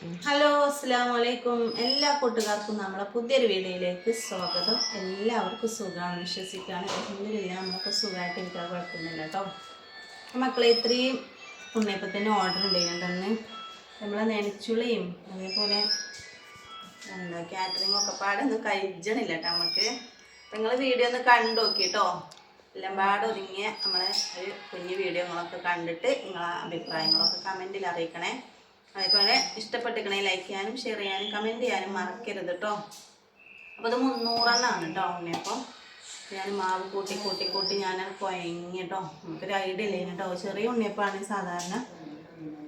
Hello അസ്സാം വലൈക്കും എല്ലാ കൂട്ടുകാർക്കും നമ്മളെ പുതിയൊരു വീഡിയോയിലേക്ക് സ്വാഗതം. എല്ലാവർക്കും സുഖമാണ് വിശ്വസിക്കുകയാണ്. അലഹമില്ല നമ്മളൊക്കെ സുഖമായിട്ട് ഇരിക്കാൻ കുഴപ്പമൊന്നുമില്ല കേട്ടോ. മക്കളെ ഇത്രയും ഉണ്ണിയപ്പത്തിന്റെ ഓർഡർ ഉണ്ടായിരുന്നുണ്ടെന്ന് നമ്മളെ നെനച്ചുളിയും അതേപോലെ എന്താ കാറ്ററിംഗ് ഒക്കെ പാടെ ഒന്നും കഴിച്ചണില്ല കേട്ടോ നമുക്ക്. നിങ്ങൾ വീഡിയോ ഒന്ന് കണ്ടു നോക്കി കേട്ടോ. എല്ലാം പാടെ ഒതുങ്ങിയ നമ്മളെ ഒരു കുഞ്ഞു വീഡിയോകളൊക്കെ കണ്ടിട്ട് നിങ്ങളെ അഭിപ്രായങ്ങളൊക്കെ കമന്റിൽ അറിയിക്കണേ. അതേപോലെ ഇഷ്ടപ്പെട്ടിക്കണേ ലൈക്ക് ചെയ്യാനും ഷെയർ ചെയ്യാനും കമന്റ് ചെയ്യാനും മറക്കരുത് കേട്ടോ അപ്പോൾ അത് മുന്നൂറെണ്ണമാണ് കേട്ടോ ഉണ്ണിയപ്പം ഞാൻ മാവ് കൂട്ടി കൂട്ടി കൂട്ടി ഞാൻ കുഴങ്ങി കേട്ടോ നമുക്കൊരു ഐഡിയ ഇല്ലേ കേട്ടോ ചെറിയ ഉണ്ണിയപ്പമാണ് സാധാരണ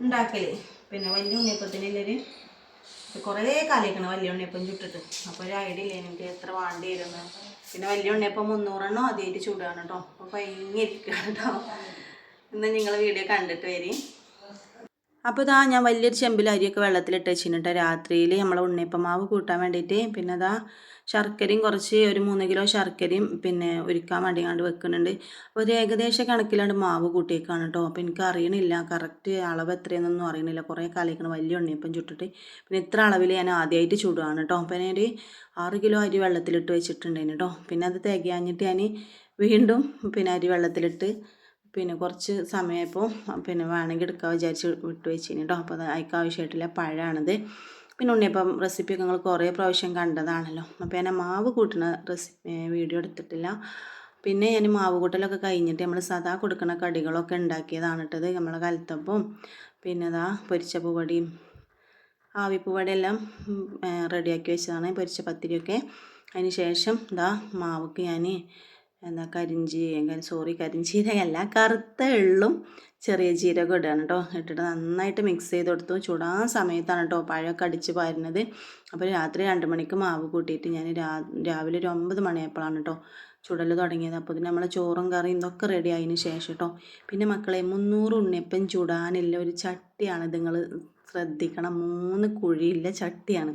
ഉണ്ടാക്കൽ. പിന്നെ വലിയ ഉണ്ണിയപ്പത്തിനുള്ളൊരു കുറേ കാലിക്കണം വലിയ ഉണ്ണിയപ്പം ചുട്ടിട്ട്. അപ്പോൾ ഒരു ഐഡിയ ഇല്ലേ എനിക്ക് എത്ര വേണ്ടി വരുന്നത് പിന്നെ വലിയ ഉണ്ണിയപ്പം മുന്നൂറെണ്ണം അതേറ്റ് ചൂടാണ് കേട്ടോ അപ്പോൾ ഭയങ്കര കേട്ടോ ഇന്ന് നിങ്ങൾ വീഡിയോ കണ്ടിട്ട് വരി. അപ്പോൾ ഇതാ ഞാൻ വലിയൊരു ചെമ്പിൽ അരിയൊക്കെ വെള്ളത്തിലിട്ട് വെച്ചിട്ടുണ്ട് രാത്രിയിൽ നമ്മൾ ഉണ്ണിയപ്പമാവ് കൂട്ടാൻ വേണ്ടിയിട്ട് പിന്നെ അതാ ശർക്കരയും കുറച്ച് ഒരു മൂന്ന് കിലോ ശർക്കരയും പിന്നെ ഒരുക്കാൻ വേണ്ടി കണ്ട് വെക്കുന്നുണ്ട്. അപ്പോൾ ഒരു ഏകദേശം കണക്കിലാണ്ട് മാവ് കൂട്ടിയേക്കാണ് കേട്ടോ അപ്പോൾ എനിക്ക് അറിയണില്ല. കറക്റ്റ് അളവ് എത്രയെന്നൊന്നും അറിയണില്ല. കുറേ കാലിക്കണം വലിയ ഉണ്ണിയപ്പം ചുട്ടിട്ട്. പിന്നെ ഇത്ര അളവിൽ ഞാൻ ആദ്യമായിട്ട് ചൂടുകയാണ് കേട്ടോ അപ്പോൾ ഞാൻ ഒരു ആറ് കിലോ അരി വെള്ളത്തിലിട്ട് വെച്ചിട്ടുണ്ടായിരുന്നു കേട്ടോ പിന്നെ അത് തികയാഞ്ഞിട്ട് ഞാൻ വീണ്ടും പിന്നെ അരി വെള്ളത്തിലിട്ട് പിന്നെ കുറച്ച് സമയമായപ്പോൾ പിന്നെ വേണമെങ്കിൽ എടുക്കാൻ വിചാരിച്ച് വിട്ട് വെച്ചിന് കേട്ടോ അപ്പോൾ അത് അതിക്ക് ആവശ്യമായിട്ടില്ല പഴമാണിത്. പിന്നെ ഉണ്ണിയപ്പം റെസിപ്പിയൊക്കെ നിങ്ങൾ കുറേ പ്രാവശ്യം കണ്ടതാണല്ലോ. അപ്പോൾ ഞാൻ മാവ് കൂട്ടുന്ന റെസിപ്പി വീഡിയോ എടുത്തിട്ടില്ല. പിന്നെ ഞാൻ മാവ് കൂട്ടലൊക്കെ കഴിഞ്ഞിട്ട് നമ്മൾ സദാ കൊടുക്കുന്ന കടികളൊക്കെ ഉണ്ടാക്കിയതാണ് ഇട്ടത് നമ്മളെ കലത്തപ്പം പിന്നെ അതാ പൊരിച്ച പൂവടിയും ആവിപ്പൂവടയെല്ലാം റെഡിയാക്കി വെച്ചതാണ് പൊരിച്ച പത്തിരിയൊക്കെ. അതിന് ശേഷം ഇതാ മാവ്ക്ക് ഞാൻ എന്താ എങ്ങനെ സോറി കരിഞ്ചീരകല്ല കറുത്ത എള്ളും ചെറിയ ജീരകം ഇടുകയാണ് കേട്ടോ ഇട്ടിട്ട് നന്നായിട്ട് മിക്സ് ചെയ്ത് കൊടുത്തു. ചൂടാൻ സമയത്താണ് കേട്ടോ പഴമൊക്കെ അടിച്ച് പാരുന്നത്. അപ്പോൾ രാത്രി രണ്ട് മണിക്ക് മാവ് കൂട്ടിയിട്ട് ഞാൻ രാവിലെ ഒരു ഒമ്പത് മണിയായപ്പോഴാണ് കേട്ടോ ചുടൽ തുടങ്ങിയത്. അപ്പോൾ ഇതിന് നമ്മളെ ചോറും കറിയും ഇതൊക്കെ റെഡി ആയതിന് ശേഷം കേട്ടോ പിന്നെ മക്കളെ മുന്നൂറ് ഉണ്ണിയപ്പം ചുടാനില്ല. ഒരു ചട്ടിയാണ് നിങ്ങൾ ശ്രദ്ധിക്കണം. മൂന്ന് കുഴിയില്ല ചട്ടിയാണ്.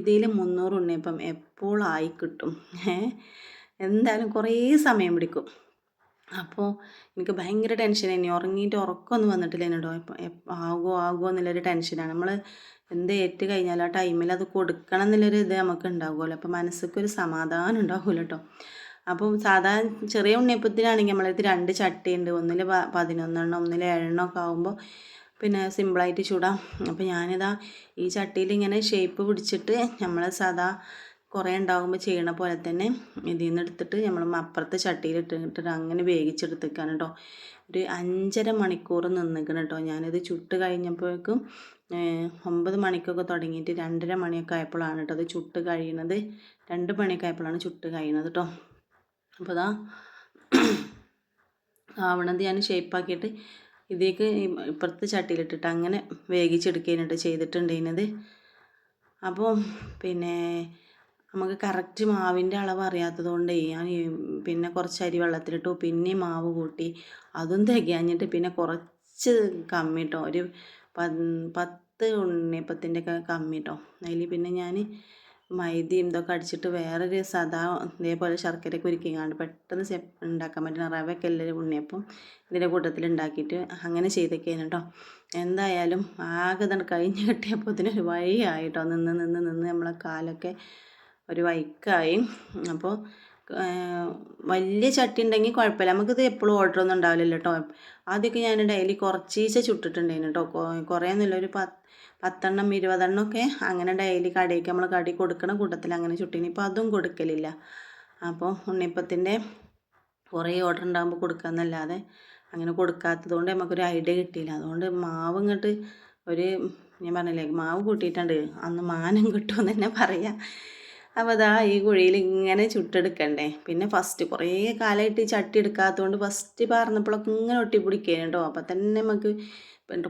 ഇതിൽ മുന്നൂറ് ഉണ്ണിയപ്പം എപ്പോഴായി കിട്ടും? ഏഹ് എന്തായാലും കുറേ സമയം പിടിക്കും. അപ്പോൾ എനിക്ക് ഭയങ്കര ടെൻഷൻ ഇനി ഉറങ്ങിയിട്ട് ഉറക്കമൊന്നും വന്നിട്ടില്ല എന്നോടോ. ആകുമോ ആകുമോ എന്നുള്ളൊരു ടെൻഷനാണ് നമ്മൾ എന്ത് ഏറ്റ് കഴിഞ്ഞാൽ ആ ടൈമിൽ അത് കൊടുക്കണം എന്നുള്ളൊരു ഇത് നമുക്ക് ഉണ്ടാകുമല്ലോ അപ്പോൾ മനസ്സിക്കൊരു സമാധാനം ഉണ്ടാകുമല്ലോ കേട്ടോ അപ്പോൾ സാധാരണ ചെറിയ ഉണ്ണിയപ്പത്തിനാണെങ്കിൽ നമ്മളത് രണ്ട് ചട്ടിയുണ്ട്. ഒന്നിൽ പതിനൊന്നെണ്ണം ഒന്നിൽ ഏഴെണ്ണം ഒക്കെ ആകുമ്പോൾ പിന്നെ സിമ്പിളായിട്ട് ചൂടാം. അപ്പോൾ ഞാനിതാ ഈ ചട്ടിയിൽ ഇങ്ങനെ ഷേപ്പ് പിടിച്ചിട്ട് നമ്മൾ സാധാ കുറേ ഉണ്ടാകുമ്പോൾ ചെയ്യണ പോലെ തന്നെ ഇതിൽ നിന്ന് എടുത്തിട്ട് നമ്മൾ അപ്പുറത്തെ ചട്ടിയിൽ ഇട്ടിട്ട് അങ്ങനെ വേവിച്ചെടുത്തേക്കാണ് കേട്ടോ ഒരു അഞ്ചര മണിക്കൂർ നിന്നിക്കണം കേട്ടോ ഞാനിത് ചുട്ട് കഴിഞ്ഞപ്പോഴേക്കും ഒമ്പത് മണിക്കൊക്കെ തുടങ്ങിയിട്ട് രണ്ടര മണിയൊക്കെ ആയപ്പോഴാണ് കേട്ടോ അത് ചുട്ട് കഴിയണത്. രണ്ട് മണിയൊക്കെ ആയപ്പോഴാണ് ചുട്ട് കഴിയണത് കേട്ടോ അപ്പോൾ അതാ ആവണത് ഞാൻ ഷേപ്പാക്കിയിട്ട് ഇതേക്ക് ഇപ്പുറത്തെ ചട്ടിയിലിട്ടിട്ട് അങ്ങനെ വേവിച്ചെടുക്കാനായിട്ട് ചെയ്തിട്ടുണ്ടായിരുന്നത് അപ്പോൾ പിന്നെ നമുക്ക് കറക്റ്റ് മാവിന്റെ അളവ് അറിയാത്തത് കൊണ്ടേ ഞാൻ പിന്നെ കുറച്ച് അരി വെള്ളത്തിലിട്ടു. പിന്നെ മാവ് കൂട്ടി. അതും തികയാഞ്ഞിട്ട് പിന്നെ കുറച്ച് കമ്മി കേട്ടോ ഒരു പത്ത് ഉണ്ണിയപ്പത്തിന്റെ ഒക്കെ കമ്മി അതിൽ പിന്നെ ഞാൻ മൈദയും ഇതൊക്കെ അടിച്ചിട്ട് വേറൊരു സദാ ഇതേപോലെ ശർക്കരയൊക്കെ ഉരുക്കിങ്ങാണ്ട് പെട്ടെന്ന് സെ ഉണ്ടാക്കാൻ പറ്റുന്ന റവയൊക്കെ എല്ലാവരും ഉണ്ണിയപ്പം ഇതിന്റെ കൂട്ടത്തിൽ ഉണ്ടാക്കിയിട്ട് അങ്ങനെ ചെയ്തൊക്കെയാണ് കേട്ടോ എന്തായാലും ആകെ തന്നെ കഴിഞ്ഞ് കിട്ടിയപ്പോൾ ഇതിനൊരു വഴിയായിട്ടോ നിന്ന് നിന്ന് നിന്ന് നമ്മളെ കാലൊക്കെ ഒരു വൈക്കായി. അപ്പോൾ വലിയ ചട്ടി ഉണ്ടെങ്കിൽ കുഴപ്പമില്ല നമുക്കിത് എപ്പോഴും ഓർഡർ ഒന്നും ഉണ്ടാവില്ലല്ലോ കേട്ടോ ആദ്യമൊക്കെ ഞാൻ ഡെയിലി കുറച്ചീച്ച ചുട്ടിട്ടുണ്ടായിരുന്നു കേട്ടോ കുറേ ഒന്നുമില്ല. ഒരു പത്ത് പത്തെണ്ണം ഇരുപതെണ്ണം ഒക്കെ അങ്ങനെ ഡെയിലി കടയ്ക്ക് നമ്മൾ കടി കൊടുക്കണ കൂട്ടത്തിൽ അങ്ങനെ ചുട്ടിനി. ഇപ്പോൾ അതും കൊടുക്കലില്ല. അപ്പോൾ ഉണ്ണിപ്പത്തിന്റെ കുറേ ഓർഡർ ഉണ്ടാകുമ്പോൾ കൊടുക്കാമെന്നല്ലാതെ അങ്ങനെ കൊടുക്കാത്തത് കൊണ്ട് നമുക്കൊരു ഐഡിയ കിട്ടിയില്ല. അതുകൊണ്ട് മാവ് ഇങ്ങോട്ട് ഒരു ഞാൻ പറഞ്ഞില്ലേ മാവ് കൂട്ടിയിട്ടുണ്ട്. അന്ന് മാനം കിട്ടുമെന്ന് തന്നെ പറയാം. അപ്പോൾ അതാ ഈ കുഴിയിൽ ഇങ്ങനെ ചുട്ടെടുക്കണ്ടേ. പിന്നെ ഫസ്റ്റ് കുറേ കാലമായിട്ട് ഈ ചട്ടി എടുക്കാത്തതുകൊണ്ട് ഫസ്റ്റ് പാർന്നപ്പോഴൊക്കെ ഇങ്ങനെ ഒട്ടിപ്പിടിക്കുകയാണ് കേട്ടോ അപ്പം തന്നെ നമുക്ക്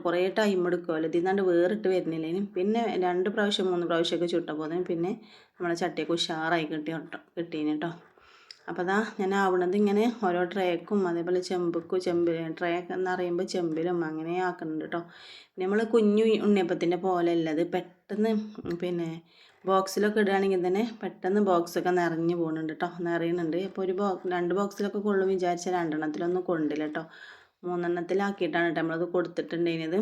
കുറേ ടൈം എടുക്കുമല്ലോ ഇതിൽ നിന്നാണ്ട് വേറിട്ട് വരുന്നില്ല ഇനി. പിന്നെ രണ്ട് പ്രാവശ്യം മൂന്ന് പ്രാവശ്യമൊക്കെ ചുട്ടപ്പോൾ പിന്നെ നമ്മളെ ചട്ടിയൊക്കെ ഉഷാറായി കിട്ടി കിട്ടീന് കേട്ടോ അപ്പോൾ അതാ ഞാൻ ആവണത് ഇങ്ങനെ ഓരോ ട്രേക്കും അതേപോലെ ചെമ്പക്കും ചെമ്പ് ട്രേ എന്ന് പറയുമ്പോൾ ചെമ്പിലും അങ്ങനെ ആക്കുന്നുണ്ട് കേട്ടോ പിന്നെ നമ്മൾ കുഞ്ഞു ഉണ്ണിയപ്പത്തിന്റെ പോലെ അല്ലത് പെട്ടെന്ന് പിന്നെ ബോക്സിലൊക്കെ ഇടുകയാണെങ്കിൽ തന്നെ പെട്ടെന്ന് ബോക്സൊക്കെ നിറഞ്ഞു പോകുന്നുണ്ട് കേട്ടോ നിറയുന്നുണ്ട്. അപ്പോൾ ഒരു ബോക്സ് രണ്ട് ബോക്സിലൊക്കെ കൊള്ളും വിചാരിച്ച രണ്ടെണ്ണത്തിലൊന്നും കൊണ്ടില്ല കേട്ടോ മൂന്നെണ്ണത്തിലാക്കിയിട്ടാണ് കേട്ടോ നമ്മളത് കൊടുത്തിട്ടുണ്ടായിരുന്നത്.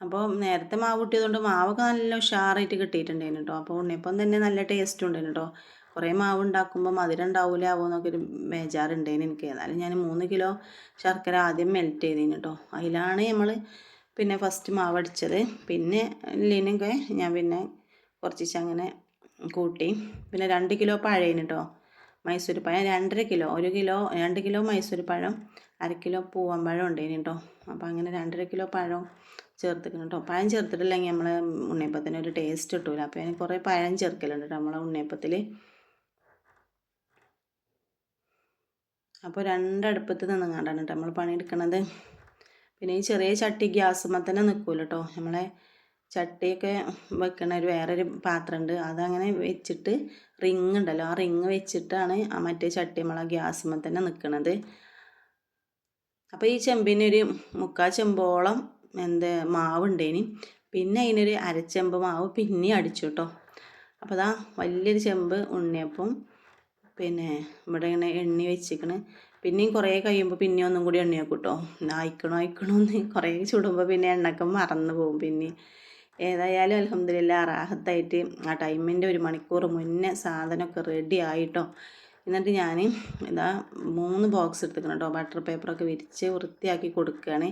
അപ്പോൾ നേരത്തെ മാവ് കിട്ടിയതുകൊണ്ട് മാവൊക്കെ നല്ല ഉഷാറായിട്ട് കിട്ടിയിട്ടുണ്ടായിരുന്നു കേട്ടോ അപ്പോൾ ഉണ്ണിയപ്പം തന്നെ നല്ല ടേസ്റ്റ് ഉണ്ടായിരുന്നു കേട്ടോ കുറേ മാവ് ഉണ്ടാക്കുമ്പോൾ മധുരം ഉണ്ടാവില്ല ആവുമെന്നൊക്കെ ഒരു ബേജാറുണ്ടായിരുന്നു എനിക്ക്. ഏതായാലും ഞാൻ മൂന്ന് കിലോ ശർക്കര ആദ്യം മെൽറ്റ് ചെയ്തിരുന്നു കേട്ടോ അതിലാണ് നമ്മൾ പിന്നെ ഫസ്റ്റ് മാവടിച്ചത്. പിന്നെ ഇല്ലിനൊക്കെ ഞാൻ പിന്നെ കുറച്ച് അങ്ങനെ കൂട്ടി. പിന്നെ രണ്ട് കിലോ പഴയിന് കേട്ടോ മൈസൂർ പഴം രണ്ടര കിലോ ഒരു കിലോ രണ്ട് കിലോ മൈസൂർ പഴം അര കിലോ പൂവമ്പഴം ഉണ്ടേനു കേട്ടോ അപ്പോൾ അങ്ങനെ രണ്ടര കിലോ പഴം ചേർത്തിക്കണം കേട്ടോ പഴം ചേർത്തിട്ടില്ലെങ്കിൽ നമ്മൾ ഉണ്ണിയപ്പത്തിന് ഒരു ടേസ്റ്റ് കിട്ടൂല. അപ്പോൾ ഞാൻ കുറേ പഴം ചേർക്കലുണ്ട് കേട്ടോ നമ്മളെ ഉണ്ണിയപ്പത്തിൽ അപ്പോൾ രണ്ടടുപ്പത്ത് നിന്നങ്ങാണ്ടാണ് കേട്ടോ നമ്മൾ പണിയെടുക്കണത്. പിന്നെ ഈ ചെറിയ ചട്ടി ഗ്യാസുമ്മ തന്നെ നിൽക്കൂല കേട്ടോ നമ്മളെ ചട്ടിയൊക്കെ വെക്കണ ഒരു വേറൊരു പാത്രമുണ്ട് അതങ്ങനെ വെച്ചിട്ട് റിങ് ഉണ്ടല്ലോ. ആ റിങ് വെച്ചിട്ടാണ് ആ മറ്റേ ചട്ടി നമ്മളെ ഗ്യാസുമ്മ തന്നെ നിൽക്കണത് അപ്പോൾ ഈ ചെമ്പിനൊരു മുക്കാൽ ചെമ്പോളം എന്ത് മാവുണ്ടേനി. പിന്നെ അതിനൊരു അരച്ചെമ്പ് മാവ് പിന്നെ അടിച്ചു കേട്ടോ അപ്പോൾ അതാ വലിയൊരു ചെമ്പ് ഉണ്ണിയപ്പം പിന്നെ ഇവിടെ ഇങ്ങനെ എണ്ണി വെച്ചിക്കണ്. പിന്നെയും കുറേ കഴിയുമ്പോൾ പിന്നെ ഒന്നും കൂടി എണ്ണയാക്കും കേട്ടോ അയക്കണോ അയക്കണോ എന്ന് കുറേ ചുടുമ്പോൾ പിന്നെ എണ്ണക്കം മറന്നു പോകും പിന്നെ. ഏതായാലും അലഹമ്മദില്ല റാഹത്തായിട്ട് ആ ടൈമിന്റെ ഒരു മണിക്കൂർ മുന്നേ സാധനമൊക്കെ റെഡി ആയിട്ടോ. എന്നിട്ട് ഞാൻ ഇതാ മൂന്ന് ബോക്സ് എടുത്തിക്കണം കേട്ടോ ബട്ടർ പേപ്പറൊക്കെ വിരിച്ച് വൃത്തിയാക്കി കൊടുക്കുകയാണ്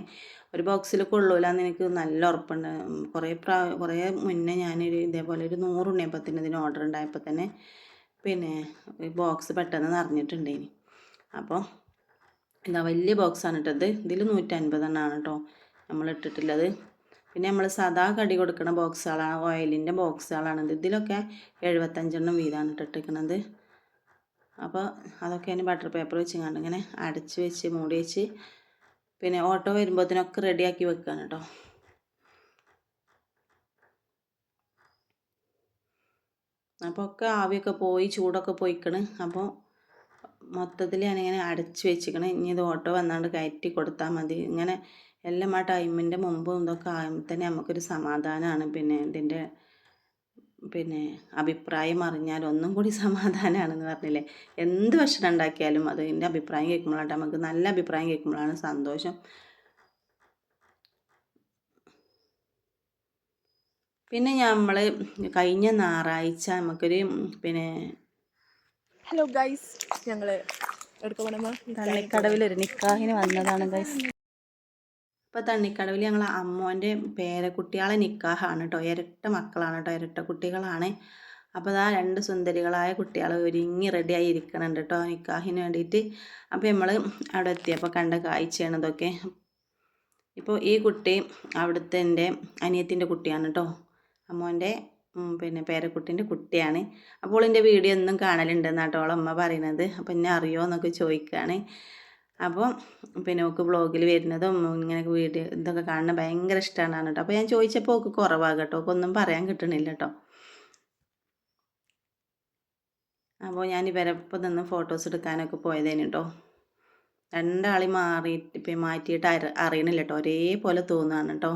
ഒരു ബോക്സിൽ കൊള്ളൂലെന്ന് എനിക്ക് നല്ല ഉറപ്പുണ്ട്. കുറേ പ്രാ കുറേ മുന്നേ ഞാനൊരു ഇതേപോലെ ഒരു നൂറ് ഉണ്ണിയപ്പത്തിന് ഇതിന് ഓർഡർ ഉണ്ടായപ്പോൾ തന്നെ പിന്നെ ബോക്സ് പെട്ടെന്ന് നിറഞ്ഞിട്ടുണ്ടേനി. അപ്പോൾ ഇതാ വലിയ ബോക്സാണ് ഇട്ടത് ഇതിൽ നൂറ്റൻപതെണ്ണമാണ് കേട്ടോ നമ്മൾ ഇട്ടിട്ടുള്ളത്. പിന്നെ നമ്മൾ സാധാ കടി കൊടുക്കുന്ന ബോക്സുകളാണ് ഓയിലിന്റെ ബോക്സുകളാണ് ഇതിലൊക്കെ എഴുപത്തഞ്ചെണ്ണം വീതമാണ് ഇട്ടിട്ടിരിക്കുന്നത് അപ്പോൾ അതൊക്കെ അതിന് ബട്ടർ പേപ്പർ വെച്ച് കണ്ട് ഇങ്ങനെ അടച്ച് വെച്ച് മൂടി വെച്ച് പിന്നെ ഓട്ടോ വരുമ്പോഴത്തേനൊക്കെ റെഡിയാക്കി വെക്കുകയാണ് കേട്ടോ അപ്പോൾ ഒക്കെ ആവിയൊക്കെ പോയി ചൂടൊക്കെ പോയിക്കണ്. അപ്പോൾ മൊത്തത്തിൽ ഞാനിങ്ങനെ അടച്ച് വെച്ചിക്കണം. ഇനി ഇത് ഓട്ടോ വന്നാണ്ട് കയറ്റി കൊടുത്താൽ മതി. ഇങ്ങനെ എല്ലാം ആ ടൈമിന്റെ മുമ്പും ഇതൊക്കെ ആകുമ്പോൾ തന്നെ നമുക്കൊരു സമാധാനമാണ് പിന്നെ ഇതിന്റെ പിന്നെ അഭിപ്രായം അറിഞ്ഞാൽ ഒന്നും കൂടി സമാധാനമാണെന്ന് പറഞ്ഞില്ലേ? എന്ത് ഭക്ഷണം ഉണ്ടാക്കിയാലും അത് എന്റെ അഭിപ്രായം കേൾക്കുമ്പോഴാണ് നമുക്ക് നല്ല അഭിപ്രായം കേൾക്കുമ്പോഴാണ് സന്തോഷം. പിന്നെ നമ്മൾ കഴിഞ്ഞ ഞായറാഴ്ച നമുക്കൊരു പിന്നെ ഹലോ ഗൈസ് ഞങ്ങൾ തണ്ണിക്കടവിൽ ഒരു നിക്കാഹിന് വന്നതാണ് ഗൈസ് അപ്പോൾ തണ്ണിക്കടവിൽ ഞങ്ങൾ അമ്മോന്റെ പേരക്കുട്ടികളെ നിക്കാഹാണ് കേട്ടോ ഇരട്ട മക്കളാണ് കേട്ടോ ഇരട്ട കുട്ടികളാണ്. അപ്പോൾ ആ രണ്ട് സുന്ദരികളായ കുട്ടികൾ ഒരുങ്ങി റെഡിയായി ഇരിക്കണുണ്ട് കേട്ടോ നിക്കാഹിന് വേണ്ടിയിട്ട് അപ്പോൾ നമ്മൾ അവിടെ എത്തിയപ്പോൾ കണ്ട കാഴ്ചയാണ് ഇതൊക്കെ. ഇപ്പോൾ ഈ കുട്ടി അവിടുത്തെ എന്റെ അനിയത്തിന്റെ കുട്ടിയാണ് കേട്ടോ അമ്മോന്റെ പിന്നെ പേരക്കുട്ടീന്റെ കുട്ടിയാണ്. അപ്പോൾ എന്റെ വീഡിയോ ഒന്നും കാണലുണ്ട് കേട്ടോ അമ്മ പറയുന്നത് അപ്പോൾ എന്നെ അറിയുമോ എന്നൊക്കെ ചോദിക്കുകയാണ് അപ്പോൾ പിന്നെ ഓക്ക് ബ്ലോഗിൽ വരുന്നതും ഇങ്ങനെ വീഡിയോ ഇതൊക്കെ കാണുന്നത് ഭയങ്കര ഇഷ്ടമാണ് കേട്ടോ. അപ്പോൾ ഞാൻ ചോദിച്ചപ്പോൾ ഓക്ക് കുറവാണ് കേട്ടോ. ഒന്നും പറയാൻ കിട്ടണില്ല കേട്ടോ. അപ്പോൾ ഞാൻ ഇവരപ്പം നിന്ന് ഫോട്ടോസ് എടുക്കാനൊക്കെ പോയതേനു കേട്ടോ. രണ്ടാളി മാറിയിട്ട് മാറ്റിയിട്ട് അറി അറിയണില്ല കേട്ടോ. ഒരേപോലെ തോന്നുകയാണ് കേട്ടോ.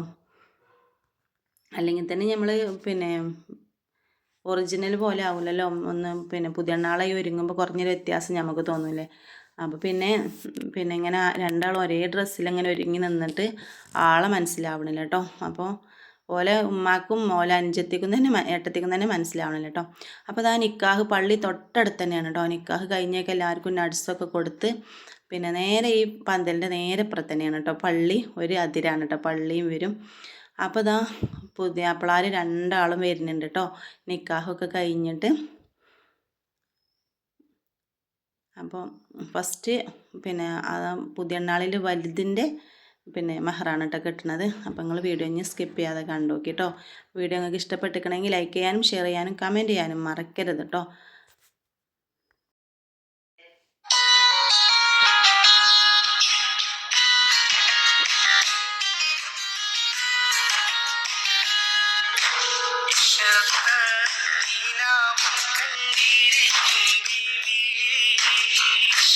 അല്ലെങ്കിൽ തന്നെ നമ്മൾ പിന്നെ ഒറിജിനൽ പോലെ ആവില്ലല്ലോ ഒന്ന് പിന്നെ പുതിയ നാളായി ഒരുങ്ങുമ്പോൾ കുറഞ്ഞൊരു വ്യത്യാസം നമുക്ക് തോന്നില്ലേ. അപ്പോൾ പിന്നെ പിന്നെ ഇങ്ങനെ രണ്ടാളും ഒരേ ഡ്രസ്സിൽ ഇങ്ങനെ ഒരുങ്ങി നിന്നിട്ട് ആളെ മനസ്സിലാവണില്ല കേട്ടോ അപ്പോൾ ഓലെ ഉമ്മാക്കും ഓലെ അനുജത്തിക്കും തന്നെ ഏട്ടത്തിക്കും തന്നെ മനസ്സിലാവണില്ല കേട്ടോ അപ്പോൾ അതാ നിക്കാഹ് പള്ളി തൊട്ടടുത്ത് തന്നെയാണ് കേട്ടോ നിക്കാഹ് കഴിഞ്ഞേക്ക് എല്ലാവർക്കും നട്സൊക്കെ കൊടുത്ത് പിന്നെ നേരെ ഈ പന്തലിന്റെ നേരെ ഇപ്പുറത്ത് തന്നെയാണ് കേട്ടോ പള്ളി ഒരു അതിരാണ് കേട്ടോ പള്ളിയും വരും. അപ്പോൾ ഇതാ പുതിയ അപ്പളാർ രണ്ടാളും വരുന്നുണ്ട് കേട്ടോ നിക്കാഹൊക്കെ കഴിഞ്ഞിട്ട്. അപ്പോൾ ഫസ്റ്റ് പിന്നെ പുതിയ നാളിൽ വലുതിന്റെ പിന്നെ മെഹറാണ് കേട്ടോ കിട്ടണത്. അപ്പോൾ നിങ്ങൾ വീഡിയോ ഇനി സ്കിപ്പ് ചെയ്യാതെ കണ്ടു നോക്കി കേട്ടോ വീഡിയോ നിങ്ങൾക്ക് ഇഷ്ടപ്പെട്ടിരിക്കണമെങ്കിൽ ലൈക്ക് ചെയ്യാനും ഷെയർ ചെയ്യാനും കമന്റ് ചെയ്യാനും മറക്കരുത് കേട്ടോ